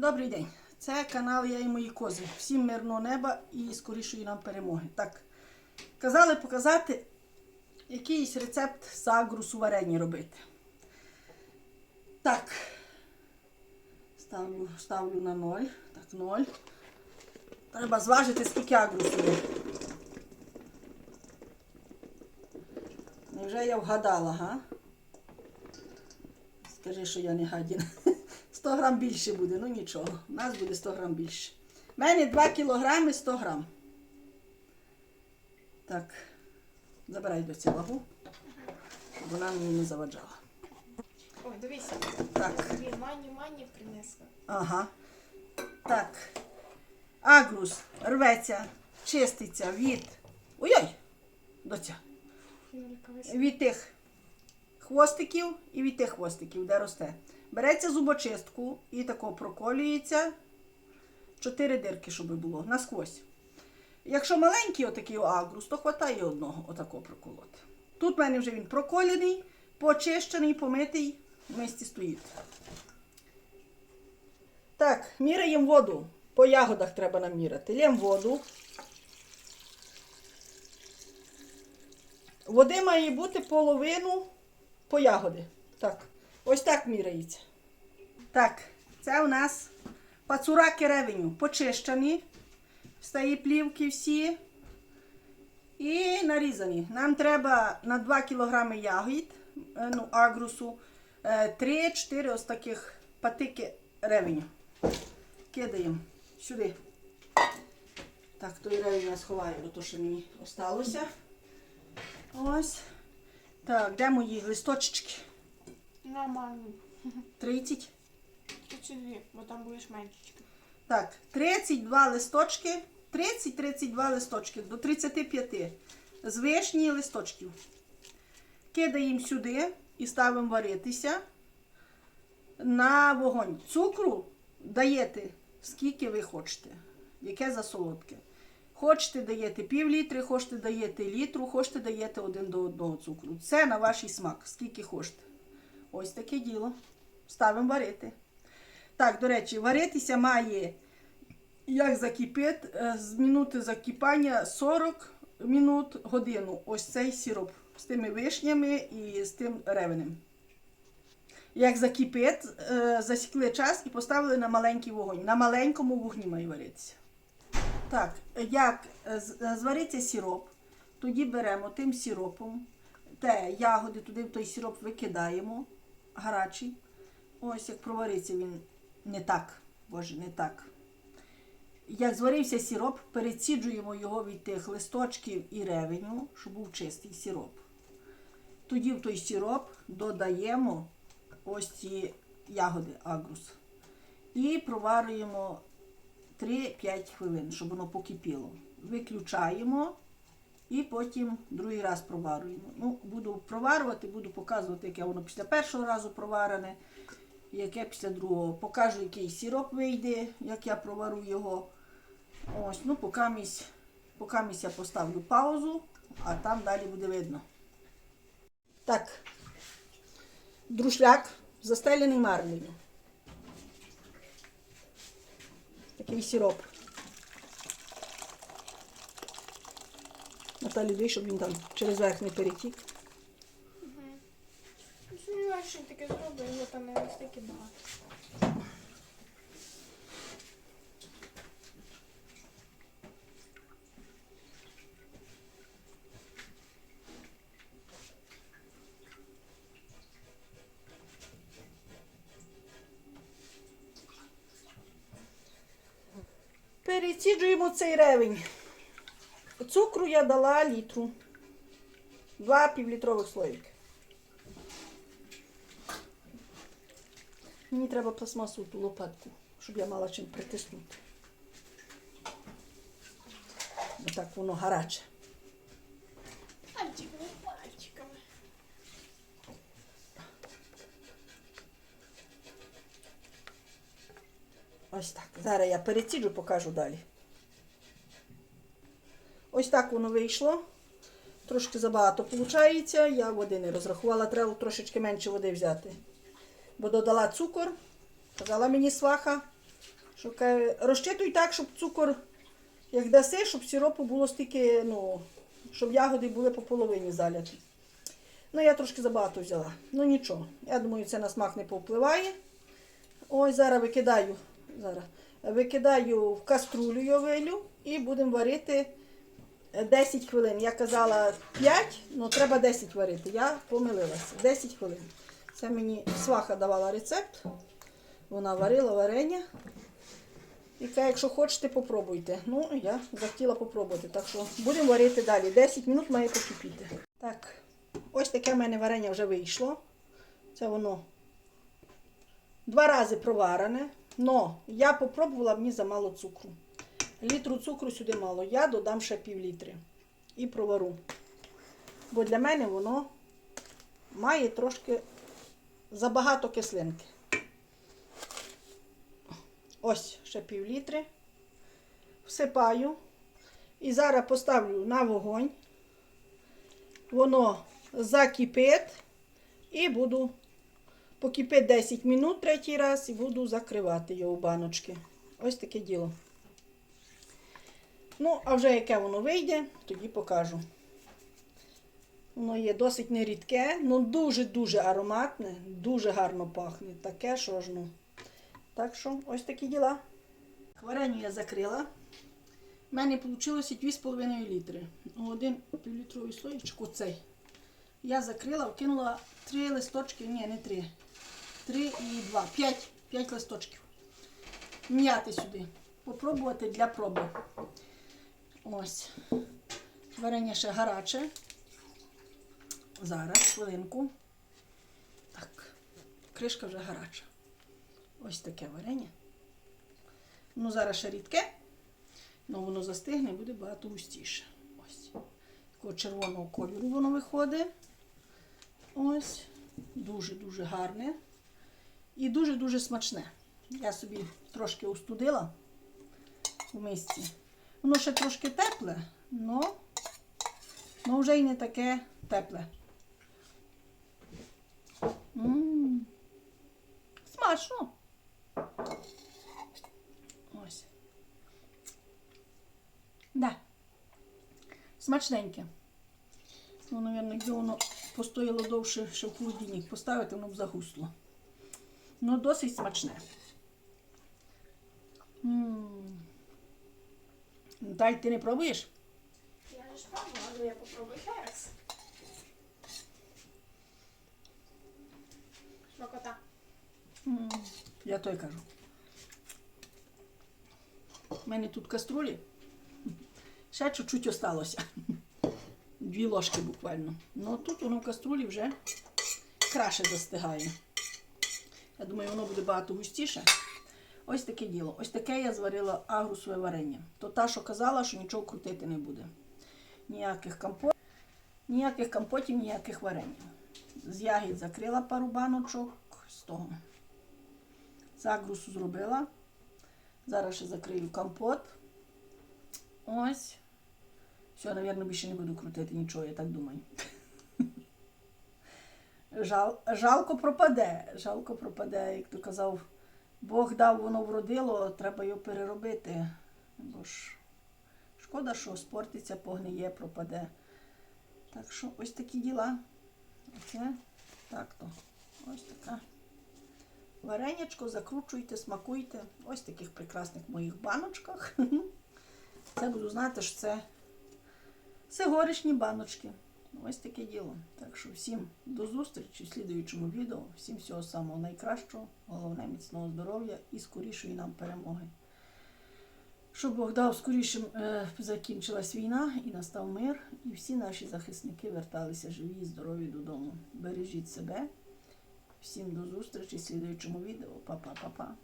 Добрий день. Це канал Я і мої кози. Всім мирного неба і скорішої нам перемоги. Так, казали показати якийсь рецепт сагрусу варені робити. Так. Ставлю, ставлю на ноль. Так, ноль. Треба зважити, скільки агрусу є. Невже я вгадала, га? Скажи, що я не гадіна. 100 грам більше буде, ну нічого. У нас буде 100 грам більше. У мене 2 кілограми 100 грам. Так, забирай до цю вагу, щоб вона мені не заваджала. Ой, дивися, Так, тобі мані мані принесла. ага. Так. Агрус рветься, чиститься від. Ой-ой! Доця. від тих хвостиків і від тих хвостиків, де росте. Береться зубочистку і тако проколюється. Чотири дирки, щоб було, насквозь. Якщо маленький отакий агрус, то хватає одного отако проколоти. Тут в мене вже він проколений, почищений, помитий, в мисці стоїть. Так, міряємо воду. По ягодах треба наміряти. Лємо воду. Води має бути половину по ягоди. Так, ось так міряється. Так, це у нас пацураки ревеню почищені. Стаї плівки всі. І нарізані. Нам треба на 2 кг ягід, е, ну, агрусу, 3-4 ось таких патики ревеню. Кидаємо сюди. Так, той ревень я сховаю, бо то, що мені осталося. Ось. Так, де мої листочки? Нормально. 30. Тут чи дві, бо там будеш меншечки. Так, 32 листочки. 30-32 листочки до 35 з вишні листочків. Кидаємо сюди і ставимо варитися на вогонь. Цукру даєте скільки ви хочете, яке за солодке. Хочете даєте пів літри, хочете даєте літру, хочете даєте один до одного цукру. Це на ваш смак, скільки хочете. Ось таке діло. Ставимо варити. Так, до речі, варитися має, як закипить, е, з минути закипання 40 минут годину. Ось цей сироп з тими вишнями і з тим ревенем. Як закипить, е, засікли час і поставили на маленький вогонь. На маленькому вогні має варитися. Так, як е, е, звариться сироп, тоді беремо тим сиропом, те ягоди туди в той сироп викидаємо, гарячий. Ось як провариться він не так, боже, не так. Як зварився сироп, переціджуємо його від тих листочків і ревеню, щоб був чистий сироп. Тоді в той сироп додаємо ось ці ягоди агрус. І проварюємо 3-5 хвилин, щоб воно покипіло. Виключаємо і потім другий раз проварюємо. Ну, буду проварювати, буду показувати, яке воно після першого разу проварене, яке після другого. Покажу, який сироп вийде, як я проварю його. Ось, ну, поки місь, поки місь я поставлю паузу, а там далі буде видно. Так, друшляк застелений марлею. Такий сироп. Наталі, дай, щоб він там через верх не перетік. Ну, Сумніваюся, що таке зробить, його там не настільки багато. Переціджуємо цей ревень. Цукру я дала літру. Два півлітрових слоїки. Мені треба пластмасу ту лопатку, щоб я мала чим притиснути. Так воно гаряче. Ось так. Зараз я переціджу, покажу далі. Ось так воно вийшло. Трошки забагато виходить. Я води не розрахувала, треба трошечки менше води взяти. Бо додала цукор. Казала мені сваха, Що розчитуй так, щоб цукор, як даси, щоб сиропу було стільки, ну, щоб ягоди були по половині заляті. Ну, я трошки забагато взяла. Ну нічого. Я думаю, це на смак не повпливає. Ось зараз викидаю. Зараз. Викидаю в каструлю йовилю і будемо варити 10 хвилин. Я казала 5, але треба 10 варити. Я помилилася. 10 хвилин. Це мені сваха давала рецепт. Вона варила варення. І каже, якщо хочете, попробуйте. Ну, я захотіла попробувати. Так що будемо варити далі. 10 минут має покипіти. Так, ось таке в мене варення вже вийшло. Це воно два рази проварене. Но я попробувала, мені замало цукру. Літру цукру сюди мало. Я додам ще пів літри. І провару. Бо для мене воно має трошки забагато кислинки. Ось ще пів літри. Всипаю. І зараз поставлю на вогонь. Воно закипить. І буду покипить 10 минут третій раз і буду закривати його в баночки. Ось таке діло. Ну, а вже яке воно вийде, тоді покажу. Воно є досить нерідке, але дуже-дуже ароматне, дуже гарно пахне. Таке, що ж ну. Так що ось такі діла. Вареню я закрила. У мене вийшло 2,5 літри. Один півлітровий слоїчок, оцей. Я закрила, вкинула 3 листочки, ні, не 3. 3 і 2, 5, 5 листочків. М'яти сюди. Попробувати для проби. Ось. Варення ще гаряче. Зараз, хвилинку. Так, кришка вже гаряча. Ось таке варення. Ну, зараз ще рідке, але воно застигне і буде багато густіше. Ось. Такого червоного кольору воно виходить. Ось. Дуже-дуже гарне. І дуже-дуже смачне. Я собі трошки остудила у мисці. Воно ще трошки тепле, але вже й не таке тепле. М, Смачно. Ось. Да. Смачненьке. Ну, мабуть, якби воно постояло довше, щоб в холодильник поставити, воно б загусло. Ну, досить смачне. Дай, ти не пробуєш? Я ж пробувала, але я попробую ще раз. Смакота. Я той кажу. У мене тут каструлі. Ще чуть-чуть осталося. Дві ложки буквально. Ну тут воно в каструлі вже краще застигає. Я думаю, воно буде багато густіше. Ось таке діло. Ось таке я зварила агрусове варення. То та, що казала, що нічого крутити не буде. Ніяких компотів, ніяких компотів, ніяких варень. З ягід закрила пару баночок з того. З агрусу зробила. Зараз ще закрию компот. Ось. Все, мабуть, більше не буду крутити нічого, я так думаю. Жал, жалко пропаде. Жалко пропаде, як то казав, Бог дав, воно вродило, треба його переробити. Бо ж шкода, що спортиться, погниє, пропаде. Так що ось такі діла. Оце так-то. Ось така. Варенячко закручуйте, смакуйте. Ось таких прекрасних моїх баночках. Це буду знати, що це, це горішні баночки. Ось таке діло. Так що всім до зустрічі в слідуючому відео. Всім всього самого найкращого, головне міцного здоров'я і скорішої нам перемоги. Щоб Бог дав скоріше е, закінчилась війна і настав мир, і всі наші захисники верталися живі і здорові додому. Бережіть себе. Всім до зустрічі в слідуючому відео. Па-па-па-па.